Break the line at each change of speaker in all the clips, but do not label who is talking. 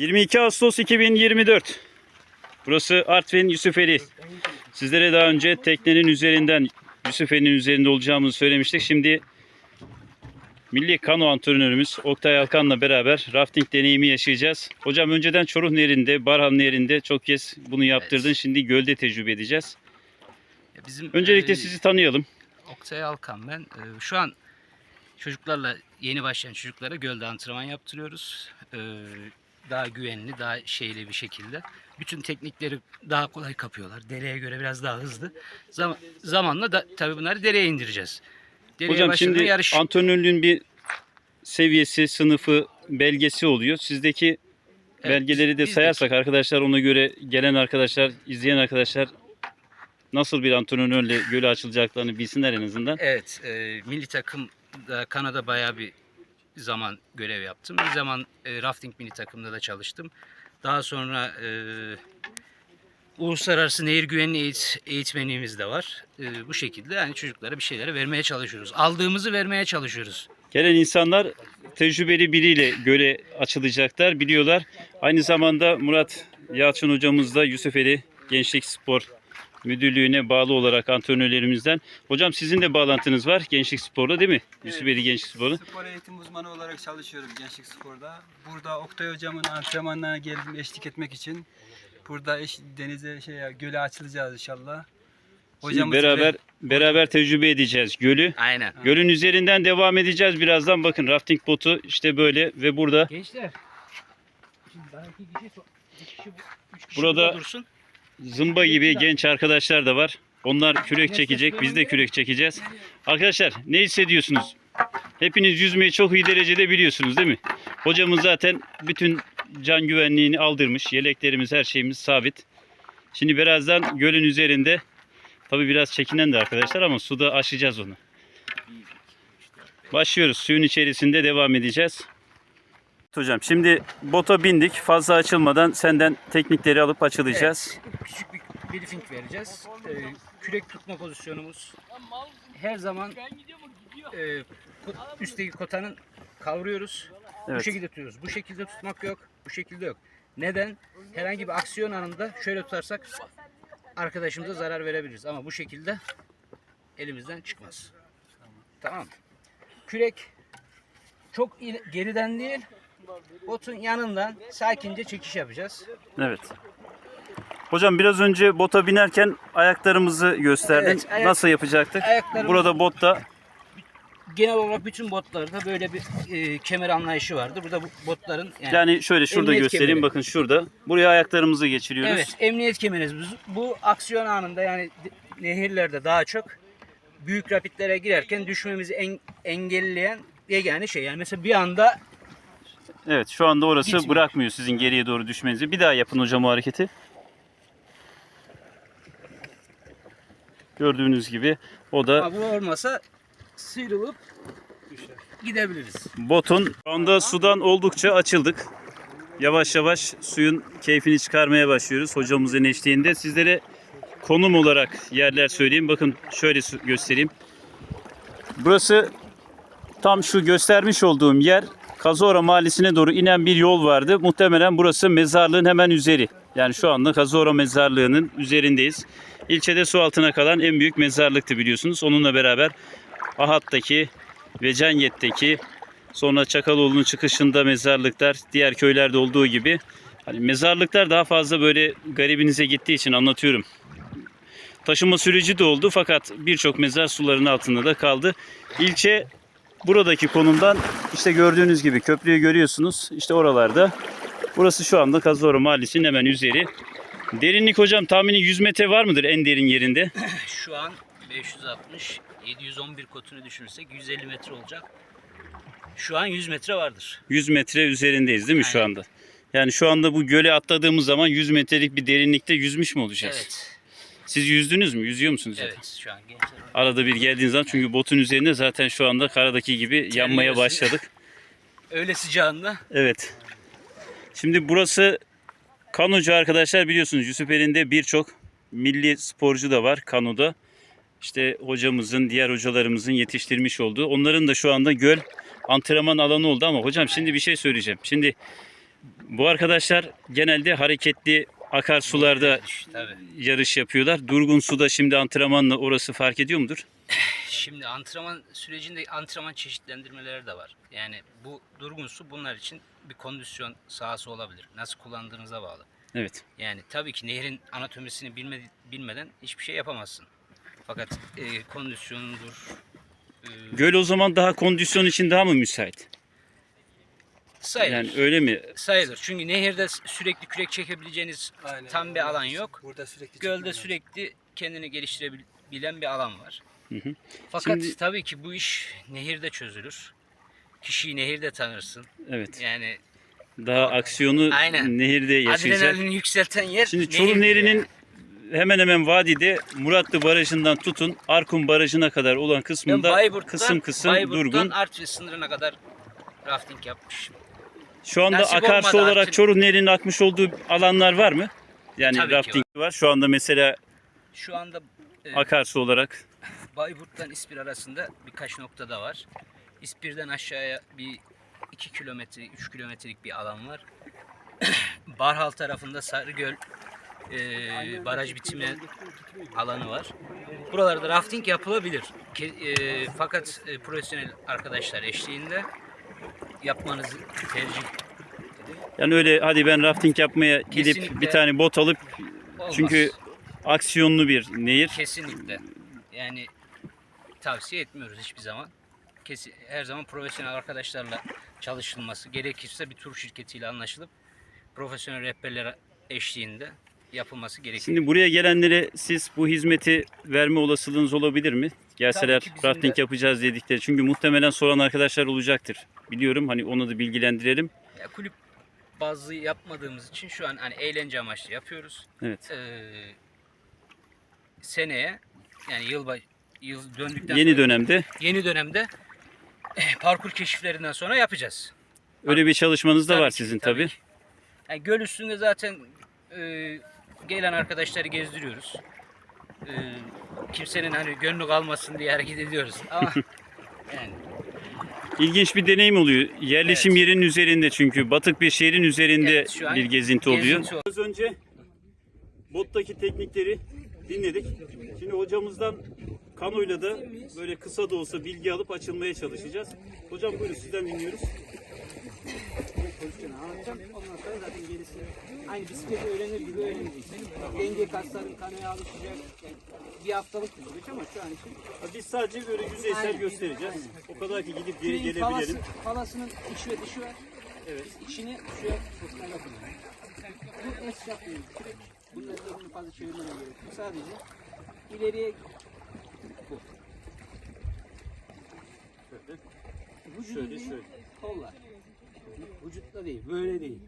22 Ağustos 2024. Burası Artvin Yusufeli. Sizlere daha önce teknenin üzerinden Yusufeli'nin üzerinde olacağımızı söylemiştik. Şimdi milli kano antrenörümüz Oktay Alkan'la beraber rafting deneyimi yaşayacağız. Hocam önceden Çoruh Nehri'nde, Barhan Nehri'nde çok kez bunu yaptırdın.
Evet.
Şimdi gölde tecrübe edeceğiz.
Bizim
Öncelikle
e,
sizi tanıyalım.
Oktay Alkan ben. E, Şu an çocuklarla yeni başlayan çocuklara gölde antrenman yaptırıyoruz. E, Daha güvenli, daha şeyli bir şekilde. Bütün teknikleri daha kolay kapıyorlar. Dereye göre biraz daha hızlı. Zam- zamanla da tabii bunları dereye indireceğiz. Dereye
Hocam şimdi
yarış
antrenörlüğün bir seviyesi, sınıfı, belgesi oluyor. Sizdeki
Evet,
belgeleri de sayarsak arkadaşlar ona göre gelen arkadaşlar, izleyen arkadaşlar nasıl bir antrenörle göle açılacaklarını bilsinler en azından.
Evet, e, milli takımda Kanada bayağı bir zaman görev yaptım. Bir zaman e, rafting milli takımda da çalıştım. Daha sonra e, uluslararası nehir güvenliği eğit- eğitmenliğimiz de var. E, bu şekilde yani çocuklara bir şeyleri vermeye çalışıyoruz. Aldığımızı vermeye çalışıyoruz.
Gelen insanlar tecrübeli biriyle göle açılacaklar, biliyorlar. Aynı zamanda Murat Yalçın hocamız da Yusufeli Gençlik Spor Müdürlüğü'ne bağlı olarak antrenörlerimizden. Hocam sizin de bağlantınız var Gençlik Spor'la değil mi? Yusufeli Gençlik Spor'la.
Spor eğitim uzmanı olarak çalışıyorum Gençlik Spor'da. Burada Oktay Hocam'ın antrenmanlarına geldim eşlik etmek için. Burada eş, denize şey göle açılacağız inşallah.
Şimdi
Hocamız
beraber
ve-
beraber tecrübe edeceğiz gölü.
Aynen.
Gölün üzerinden devam edeceğiz birazdan. Bakın rafting botu işte böyle ve burada
Gençler. Şimdi daha iki kişi, iki kişi, üç kişi
Burada-
burada dursun.
Zımba gibi genç arkadaşlar da var. Onlar kürek çekecek. Biz de kürek çekeceğiz. Arkadaşlar ne hissediyorsunuz? Hepiniz yüzmeyi çok iyi derecede biliyorsunuz değil mi? Hocamız zaten bütün can güvenliğini aldırmış. Yeleklerimiz her şeyimiz sabit. Şimdi birazdan gölün üzerinde tabi biraz çekinen de arkadaşlar ama suda aşacağız onu. Başlıyoruz. Suyun içerisinde devam edeceğiz. Hocam şimdi bota bindik. Fazla açılmadan senden teknikleri alıp açılacağız.
Evet, küçük bir briefing vereceğiz. Ee, kürek tutma pozisyonumuz her zaman e, üstteki kotanın kavruyoruz. Bu
Evet.
şekilde tutuyoruz. Bu şekilde tutmak yok. Bu şekilde yok. Neden? Herhangi bir aksiyon anında şöyle tutarsak arkadaşımıza zarar verebiliriz. Ama bu şekilde elimizden çıkmaz. Tamam. Kürek çok geriden değil, botun yanından sakince çekiş yapacağız.
Evet. Hocam biraz önce bota binerken ayaklarımızı gösterdin.
Evet, ayak-
Nasıl yapacaktık?
Ayaklarımız-
Burada botta
genel olarak bütün botlarda böyle bir e, kemer anlayışı vardır. Burada bu botların yani,
yani şöyle şurada
Emniyet
göstereyim.
kemeri.
Bakın şurada. Buraya ayaklarımızı geçiriyoruz.
evet emniyet kemeriniz. Bu, bu aksiyon anında yani de- nehirlerde daha çok büyük rapitlere girerken düşmemizi en- engelleyen yegane şey. Yani mesela bir anda
Evet, şu anda orası
Gitmiyor.
bırakmıyor sizin geriye doğru düşmenizi. Bir daha yapın hocam o hareketi. Gördüğünüz gibi o da
bu olmasa sıyrılıp gidebiliriz.
Botun şu anda sudan oldukça açıldık. Yavaş yavaş suyun keyfini çıkarmaya başlıyoruz hocamızın eşliğinde. Sizlere konum olarak yerler söyleyeyim. Bakın şöyle göstereyim. Burası tam şu göstermiş olduğum yer Kazora Mahallesi'ne doğru inen bir yol vardı. Muhtemelen burası mezarlığın hemen üzeri. Yani şu anda Kazora Mezarlığı'nın üzerindeyiz. İlçede su altına kalan en büyük mezarlıktı biliyorsunuz. Onunla beraber Ahat'taki ve Canyet'teki sonra Çakaloğlu'nun çıkışında mezarlıklar diğer köylerde olduğu gibi hani mezarlıklar daha fazla böyle garibinize gittiği için anlatıyorum. Taşıma süreci de oldu fakat birçok mezar suların altında da kaldı. İlçe buradaki konumdan işte gördüğünüz gibi köprüyü görüyorsunuz. İşte oralarda. Burası şu anda Kazıora Mahallesi'nin hemen üzeri. Derinlik hocam tahmini 100 metre var mıdır en derin yerinde?
Şu an 560 711 kotunu düşünürsek 150 metre olacak. Şu an 100 metre vardır.
100 metre üzerindeyiz değil mi şu
Aynen.
anda? Yani şu anda bu göle atladığımız zaman 100 metrelik bir derinlikte yüzmüş mü olacağız?
Evet.
Siz yüzdünüz mü? Yüzüyor musunuz? zaten?
Evet şu an gençler.
Arada bir geldiğiniz zaman çünkü botun üzerinde zaten şu anda karadaki gibi yanmaya başladık.
Öyle sıcağında
Evet. Şimdi burası kanocu arkadaşlar biliyorsunuz Yusufeli'nde birçok milli sporcu da var kanoda. İşte hocamızın, diğer hocalarımızın yetiştirmiş olduğu. Onların da şu anda göl antrenman alanı oldu ama hocam şimdi bir şey söyleyeceğim. Şimdi Bu arkadaşlar genelde hareketli akarsularda
Tabii.
yarış yapıyorlar. Durgun suda şimdi antrenmanla orası fark ediyor mudur?
Şimdi antrenman sürecinde antrenman çeşitlendirmeleri de var. Yani bu durgun su bunlar için bir kondisyon sahası olabilir. Nasıl kullandığınıza bağlı.
Evet.
Yani tabii ki nehrin anatomisini bilmedi, bilmeden hiçbir şey yapamazsın. Fakat e, kondisyonundur, e,
Göl o zaman daha kondisyon için daha mı müsait?
Sayılır.
Yani öyle mi?
sayılır. Çünkü nehirde sürekli kürek çekebileceğiniz
Aynen.
tam bir alan yok.
Burada sürekli
Gölde sürekli kendini geliştirebilen bir alan var.
Hı hı.
Fakat
Şimdi-
tabii ki bu iş nehirde çözülür. Kişiyi nehirde tanırsın.
Evet.
Yani
Daha aksiyonu
Aynen.
nehirde yaşayacak.
adrenalini yükselten yer
Şimdi Çorum Nehri'nin
yani.
hemen hemen vadide Muratlı Barajı'ndan tutun Arkun Barajı'na kadar olan kısmında kısım kısım
Bayburt'tan
durgun.
Artvin sınırına kadar rafting yapmışım.
Şu anda
nasip
akarsu
olmadı
olarak
artık.
Çorum Nehri'nin akmış olduğu alanlar var mı? Yani
Tabii ki
rafting var. Şu anda mesela
Şu anda e,
akarsu olarak
Bayburt'tan İspir arasında birkaç noktada var. İspir'den aşağıya bir 2 kilometre, 3 kilometrelik bir alan var. Barhal tarafında Sarıgöl e, baraj bitimi alanı var. Buralarda rafting yapılabilir. Ke- e, fakat e, profesyonel arkadaşlar eşliğinde yapmanızı tercih
yani öyle hadi ben rafting yapmaya gidip
Kesinlikle.
bir tane bot alıp
olmaz.
çünkü aksiyonlu bir nehir.
Kesinlikle. Yani tavsiye etmiyoruz hiçbir zaman. Kesin, her zaman profesyonel arkadaşlarla çalışılması, gerekirse bir tur şirketiyle anlaşılıp profesyonel rehberler eşliğinde yapılması gerekiyor.
Şimdi buraya gelenlere siz bu hizmeti verme olasılığınız olabilir mi? Gelseler rafting
de.
yapacağız dedikleri. Çünkü muhtemelen soran arkadaşlar olacaktır. Biliyorum hani onu da bilgilendirelim.
Ya kulüp bazı yapmadığımız için şu an hani eğlence amaçlı yapıyoruz.
Evet.
Ee, seneye yani yıl, yıl döndükten
Yeni
sonra
dönemde
yeni dönemde eh, parkur keşiflerinden sonra yapacağız.
öyle bir çalışmanız da
Tabii
var sizin
tabii
tabii.
Yani göl üstünde zaten e, gelen arkadaşları gezdiriyoruz. E, kimsenin hani gönlü kalmasın diye hareket ediyoruz. Ama yani
İlginç bir deneyim oluyor. Yerleşim
Evet.
yerinin üzerinde çünkü batık bir şehrin üzerinde
Evet, şu an
bir gezinti oluyor.
gezinti ol-
Az önce bottaki teknikleri dinledik. Şimdi hocamızdan kanoyla da böyle kısa da olsa bilgi alıp açılmaya çalışacağız. Hocam buyurun sizden dinliyoruz.
Pozisyonu anlatacağım. Ondan sonra zaten gerisi aynı bisikleti öğrenir gibi öğreneceksin. Denge kasların kanoya alışacak. Yani bir haftalık bir süreç ama şu an için
Biz sadece böyle yüzeysel
Aynen.
göstereceğiz. O kadar ki gidip geri gelebilelim.
falası- falasının içi ve dışı var. Evet. İçini suya sokmayla kullanıyor. Bu es yapmıyoruz. Kürek. Bunları elini fazla çevirmeden gerek yok. Sadece ileriye bu. Vücudu
Şöyle, şöyle.
kollar. Vücutla değil, böyle değil.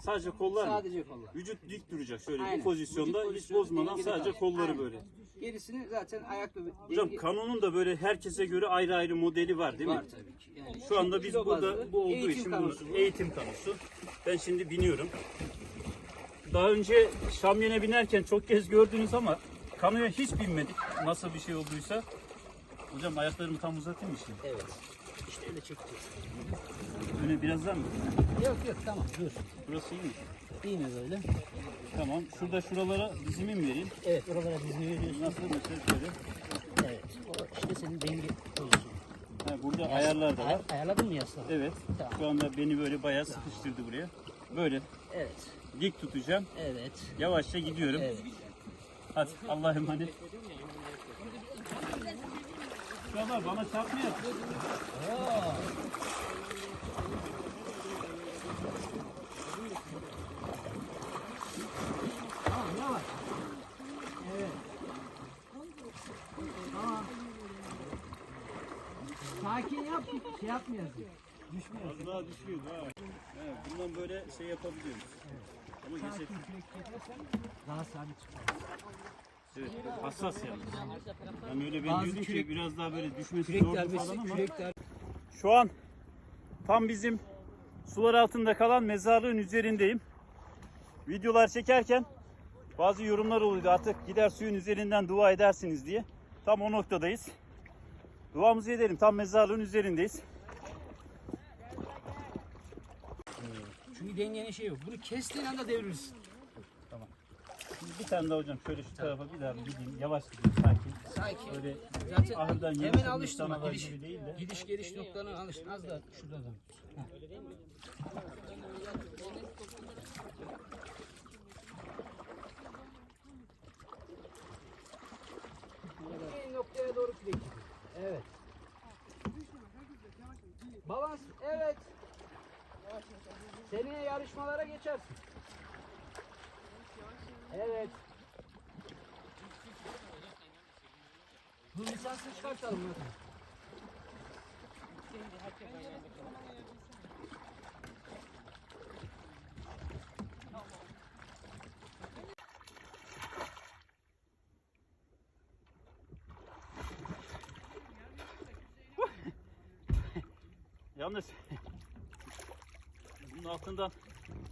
Sadece kollar mı?
Sadece kollar.
Vücut dik duracak şöyle
Aynen.
bu pozisyonda
Vücut
hiç
pozisyonu
bozmadan sadece
kalacak.
kolları
Aynen.
böyle.
Gerisini zaten ayakla
Hocam
denge-
kanonun da böyle herkese göre ayrı ayrı modeli var değil mi?
var tabii ki. Yani
Şu anda biz
kilo
burada
bazlı
bu olduğu
eğitim
için
kanosu
bu
bu.
eğitim kanosu. Ben şimdi biniyorum. Daha önce Şamyen'e binerken çok kez gördünüz ama kanoya hiç binmedik. Nasıl bir şey olduysa. Hocam ayaklarımı tam uzatayım mı şimdi?
Evet. İşte öyle çekeceğiz.
Öne birazdan mı?
Yok yok tamam dur.
Burası iyi mi?
Yine böyle.
Tamam. Şurada şuralara dizimi mi vereyim?
Evet oralara dizini veriyorsun.
Nasıl mesela şöyle.
Evet. O işte senin denge pozisyonu.
Ha, burada ayarlar da var.
Ay- ayarladın mı yaslanı?
Evet.
Tamam.
Şu anda beni böyle bayağı sıkıştırdı buraya. Böyle
Evet.
dik tutacağım.
Evet.
Yavaşça gidiyorum.
Evet.
Hadi Allah'a emanet. Şuralar bana çarpmıyor.
Tamam yavaş. Evet. Tamam. Sakin yap, şey yapmayasın. Düşmüyorsun.
Az daha düşüyor ha. Evet, bundan böyle şey yapabiliyoruz. Ama gerçek
Daha sabit çıkar.
Evet, hassas yani. Yani öyle ben
Bazı
diyordum ki biraz daha böyle düşmesi
Kürek
zordu
darbesi,
falan ama.
kürek.
Şu an tam bizim sular altında kalan mezarlığın üzerindeyim. Videolar çekerken bazı yorumlar oluyordu artık gider suyun üzerinden dua edersiniz diye. Tam o noktadayız. Duamızı edelim. Tam mezarlığın üzerindeyiz.
Çünkü dengenin şeyi yok. Bunu kestiğin anda devirirsin.
Şimdi bir tane daha hocam şöyle şu tarafa bir daha bir gideyim. Yavaş gideyim sakin.
Sakin.
Öyle
Zaten
ahırdan yeni
hemen
çıkmış
alıştın bak. Gidiş,
gibi değil de.
gidiş geliş noktalarına alıştın. Az da şurada da. Heh. En noktaya doğru kürek. Evet. Balans evet. Seneye yarışmalara geçersin. Evet. Bu lisansı çıkartalım zaten.
Yalnız bunun altından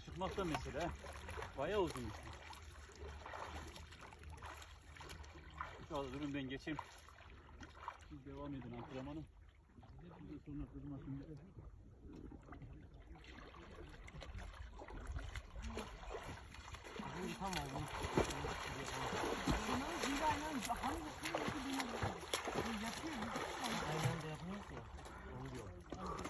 çıkmak da mesela bayağı uzun. Şöyle önümden geçeyim. Siz devam edin antrenmanı. Sonra kızmasın diye.
Tamam. Aynen de yapmıyorsun.